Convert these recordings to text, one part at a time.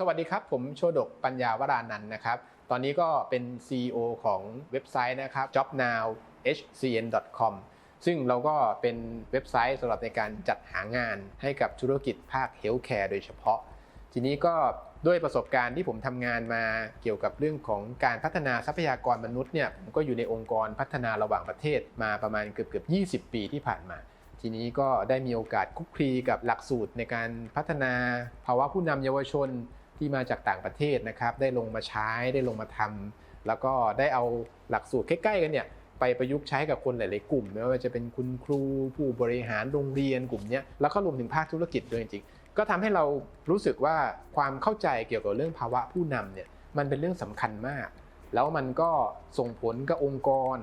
สวัสดีครับ ผมโชดกปัญญาวรานันนะครับ ตอนนี้ก็เป็น CEO ของเว็บไซต์นะครับ jobnowhcn.com ซึ่งเราก็เป็นเว็บไซต์สำหรับในการจัดหางานให้กับธุรกิจภาคเฮลท์แคร์โดยเฉพาะ ทีนี้ก็ด้วยประสบการณ์ที่ผมทำงานมาเกี่ยวกับเรื่องของการพัฒนาทรัพยากรมนุษย์เนี่ยผมก็อยู่ในองค์กรพัฒนาระหว่างประเทศมาประมาณเกือบเกือบ20 ปีที่ผ่านมา ทีนี้ก็ได้มีโอกาสคุกคลีกับหลักสูตรในการพัฒนาภาวะผู้นำเยาวชน ที่มาจากต่างประเทศนะครับ ได้ลงมาใช้ได้ลงมาทำแล้วก็ได้เอาหลักสูตรใกล้ๆกันเนี่ยไปประยุกต์ใช้กับคนหลาย ๆ กลุ่มไม่ว่าจะเป็นคุณครูผู้บริหารโรงเรียนกลุ่มนี้แล้วก็รวมถึงภาคธุรกิจด้วยจริงๆก็ทำให้เรารู้สึกว่าความเข้าใจเกี่ยวกับเรื่องภาวะผู้นำเนี่ยมันเป็นเรื่องสำคัญมาก แล้วมันก็ส่งผลกับองค์กร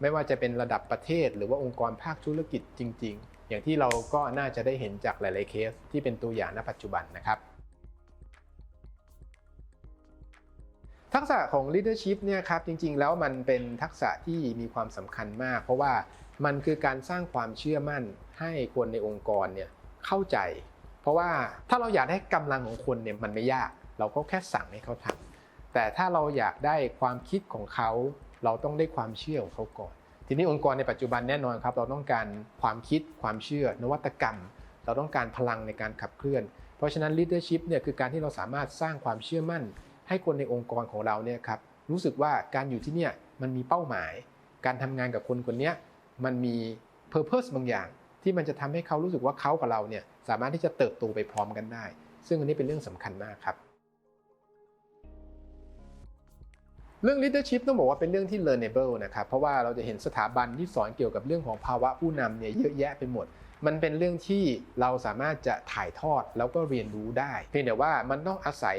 ไม่ว่าจะเป็นระดับประเทศ หรือว่าองค์กรภาคธุรกิจจริง ๆ อย่างที่เราก็น่าจะได้เห็นจากหลาย ๆ เคสที่เป็นตัวอย่างณปัจจุบันนะครับ ทักษะของ leadership เนี่ยครับจริงๆ แล้วมันเป็นทักษะที่มีความสำคัญมาก เพราะว่ามันคือการสร้างความเชื่อมั่นให้คนในองค์กรเนี่ยเข้าใจ เพราะว่าถ้าเราอยากได้กำลังของคนเนี่ยมันไม่ยาก เราก็แค่สั่งให้เขาทำแต่ถ้าเราอยากได้ความคิดของเขา เราต้องได้ความเชื่อของเขาก่อน ทีนี้องค์กรในปัจจุบันแน่นอนครับ เราต้องการความคิดความเชื่อ นวัตกรรม เราต้องการพลังในการขับเคลื่อน เพราะฉะนั้น leadership เนี่ยคือการที่เราสามารถสร้างความเชื่อมั่น ให้คนในองค์กรของเราเนี่ยครับรู้สึกว่าการอยู่ที่เนี่ยมันมีเป้าหมาย การทำงานกับคนคนนี้มันมี purpose บางอย่าง ที่มันจะทำให้เขารู้สึกว่าเขากับเราเนี่ยสามารถที่จะเติบโตไปพร้อมกันได้ ซึ่งอันนี้เป็นเรื่องสำคัญมากครับ เรื่อง leadership ต้องบอกว่าเป็นเรื่องที่ learnable นะครับเพราะว่าเราจะเห็นสถาบันที่สอนเกี่ยวกับเรื่องของภาวะผู้นำเนี่ยเยอะแยะไปหมด มันเป็นเรื่องที่เราสามารถจะถ่ายทอดแล้วก็เรียนรู้ได้ เพียงแต่ว่ามันต้องอาศัย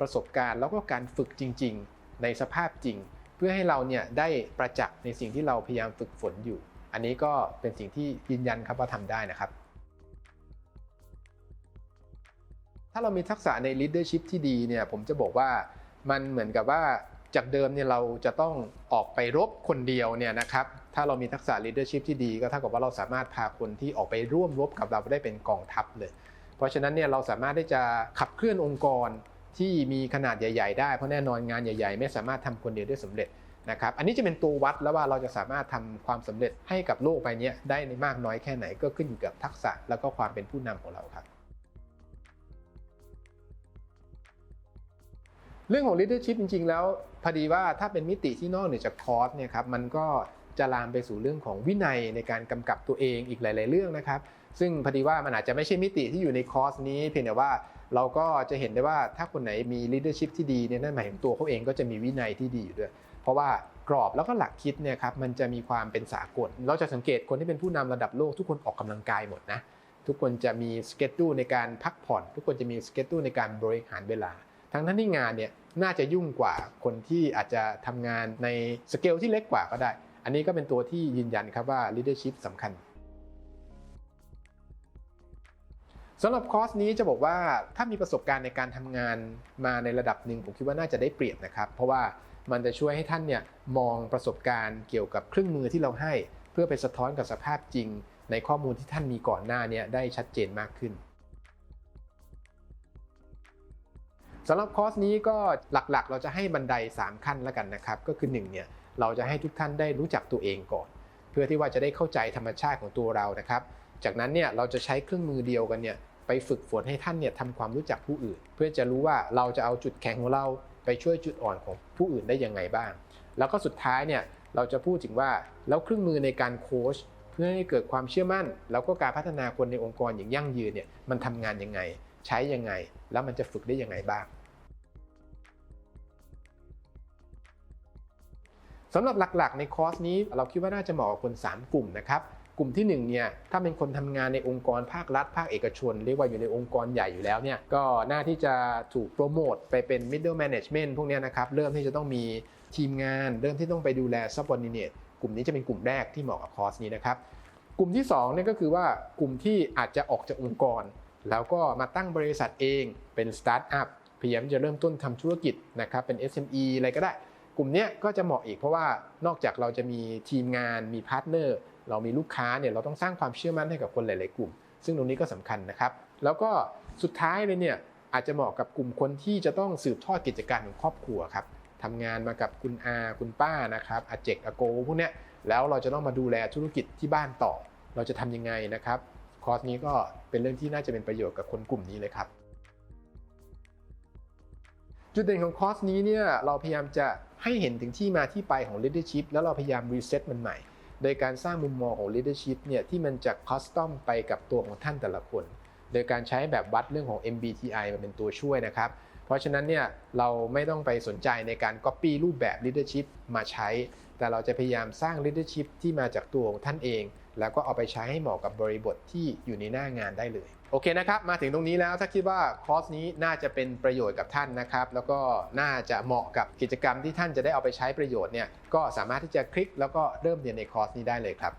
ประสบการณ์ แล้วก็การฝึกจริง ๆ ในสภาพจริง เพื่อให้เราเนี่ยได้ประจักษ์ในสิ่งที่เราพยายามฝึกฝนอยู่ อันนี้ก็เป็นสิ่งที่ยืนยันครับว่าทำได้นะครับ ถ้าเรามีทักษะใน leadership ที่ดีเนี่ยผมจะบอกว่ามันเหมือนกับว่าจากเดิมเนี่ยเราจะต้องออกไปรบคนเดียวเนี่ยนะครับ ถ้าเรามีทักษะ leadership ที่ดีก็เท่ากับว่าเราสามารถพาคนที่ออกไปร่วมรบกับเราได้เป็นกองทัพเลย เพราะฉะนั้นเนี่ยเราสามารถที่จะขับเคลื่อนองค์กรที่มีขนาดใหญ่ ๆ ได้เพราะแน่นอนงานใหญ่ ๆ ไม่สามารถทำคนเดียวได้สำเร็จนะครับอันนี้จะเป็นตัววัดแล้วว่าเราจะสามารถทำความสำเร็จให้กับโลกใบนี้ได้ในมากน้อยแค่ไหนก็ขึ้นอยู่กับทักษะแล้วก็ความเป็นผู้นำของเราครับเรื่องของ leadership จริง ๆ แล้วพอดีว่าถ้าเป็นมิติที่นอกเหนือจากคอร์สเนี่ยครับมันก็ จะลามไปสู่เรื่องของวินัยในการกำกับตัวเองอีกหลาย ๆ เรื่องนะครับ ซึ่งพอดีว่ามันอาจจะไม่ใช่มิติที่อยู่ในคอร์สนี้ เพียงแต่ว่าเราก็จะเห็นได้ว่าถ้าคนไหนมี leadership ที่ดีเนี่ยนั่นหมายถึงตัวเขาเองก็จะมีวินัยที่ดีอยู่ด้วย เพราะว่ากรอบแล้วก็หลักคิดเนี่ยครับมันจะมีความเป็นสากล เราจะสังเกตคนที่เป็นผู้นำระดับโลกทุกคนออกกำลังกายหมดนะทุกคนจะมีสเกจดูในการพักผ่อน ทุกคนจะมีสเกจดูในการบริหารเวลา ทั้งนั้นที่งานเนี่ยน่าจะยุ่งกว่าคนที่อาจจะทำงานในสเกลที่เล็กกว่าก็ได้ อันนี้ก็เป็นตัวที่ยืนยันครับว่า leadership สำคัญสำหรับคอร์สนี้จะบอกว่าถ้ามีประสบการณ์ในการทำงานมาในระดับหนึ่งผมคิดว่าน่าจะได้เปรียบนะครับ เพราะว่ามันจะช่วยให้ท่านเนี่ยมองประสบการณ์เกี่ยวกับเครื่องมือที่เราให้ เพื่อไปสะท้อนกับสภาพจริง ในข้อมูลที่ท่านมีก่อนหน้านี้ได้ชัดเจนมากขึ้นสำหรับคอร์สนี้ก็หลักๆ เราจะให้บันได 3 ขั้นแล้วกันนะครับ ก็คือ1เนี่ย เราจะให้ทุกท่านได้รู้จักตัวเองก่อน เพื่อที่ว่าจะได้เข้าใจธรรมชาติของตัวเรานะครับ จากนั้นเนี่ยเราจะใช้เครื่องมือเดียวกันเนี่ยไปฝึกฝนให้ท่านเนี่ยทำความรู้จักผู้อื่น เพื่อจะรู้ว่าเราจะเอาจุดแข็งของเราไปช่วยจุดอ่อนของผู้อื่นได้ยังไงบ้าง แล้วก็สุดท้ายเนี่ยเราจะพูดถึงว่าแล้วเครื่องมือในการโค้ชเพื่อให้เกิดความเชื่อมั่น แล้วก็การพัฒนาคนในองค์กรอย่างยั่งยืนเนี่ยมันทำงานยังไง ใช้ยังไง แล้วมันจะฝึกได้ยังไงบ้าง สำหรับหลักๆ ในคอร์สนี้เราคิดว่าน่าจะเหมาะกับคน 3 กลุ่มนะครับกลุ่มที่1เนี่ยถ้าเป็นคนทำงานในองค์กรภาครัฐ ภาคเอกชน เรียกว่าอยู่ในองค์กรใหญ่อยู่แล้วเนี่ยก็น่าที่จะถูกโปรโมทไปเป็น middle management พวกนี้นะครับเริ่มที่จะต้องมีทีมงาน เริ่มที่ต้องไปดูแล subordinate กลุ่มนี้จะเป็นกลุ่มแรกที่เหมาะกับคอร์สนี้นะครับกลุ่มที่2เนี่ยก็คือว่ากลุ่มที่อาจจะออกจากองค์กร แล้วก็มาตั้งบริษัทเองเป็นสตาร์ทอัพพยายามจะเริ่มต้นทำธุรกิจนะครับเป็น SME อะไรก็ได้ กลุ่มนี้ก็จะเหมาะอีกเพราะว่านอกจากเราจะมีทีมงานมีพาร์ทเนอร์เรามีลูกค้าเนี่ยเราต้องสร้างความเชื่อมั่นให้กับคนหลาย ๆ กลุ่ม ซึ่งตรงนี้ก็สำคัญนะครับ แล้วก็สุดท้ายเลยเนี่ยอาจจะเหมาะกับกลุ่มคนที่จะต้องสืบทอดกิจการของครอบครัวครับทำงานมากับคุณอาคุณป้านะครับอาเจกอาโกพวกเนี้ยแล้วเราจะต้องมาดูแลธุรกิจที่บ้านต่อ เราจะทำยังไงนะครับคอร์สนี้ก็เป็นเรื่องที่น่าจะเป็นประโยชน์กับคนกลุ่มนี้เลยครับจุดเด่นของคอร์สนี้เนี่ยเราพยายามจะ ให้เห็นถึงที่มาที่ไปของ leadership แล้วเราพยายามรีเซ็ตมันใหม่ โดยการสร้างมุมมองของ leadership เนี่ยที่มันจะคอสตอมไปกับตัวของท่านแต่ละคน โดยการใช้แบบวัดเรื่องของ MBTI มาเป็นตัวช่วยนะครับ เพราะฉะนั้นเนี่ยเราไม่ต้องไปสนใจในการ Copy รูปแบบ leadership มาใช้ แต่เราจะพยายามสร้าง leadership ที่มาจากตัวของท่านเอง แล้วก็เอาไปใช้ให้เหมาะกับบริบทที่อยู่ในหน้างานได้เลย โอเคนะครับ มาถึงตรงนี้แล้วถ้าคิดว่าคอร์สนี้น่าจะเป็นประโยชน์กับท่านนะครับ แล้วก็น่าจะเหมาะกับกิจกรรมที่ท่านจะได้เอาไปใช้ประโยชน์เนี่ยก็สามารถที่จะคลิกแล้วก็เริ่มเรียนในคอร์สนี้ได้เลยครับ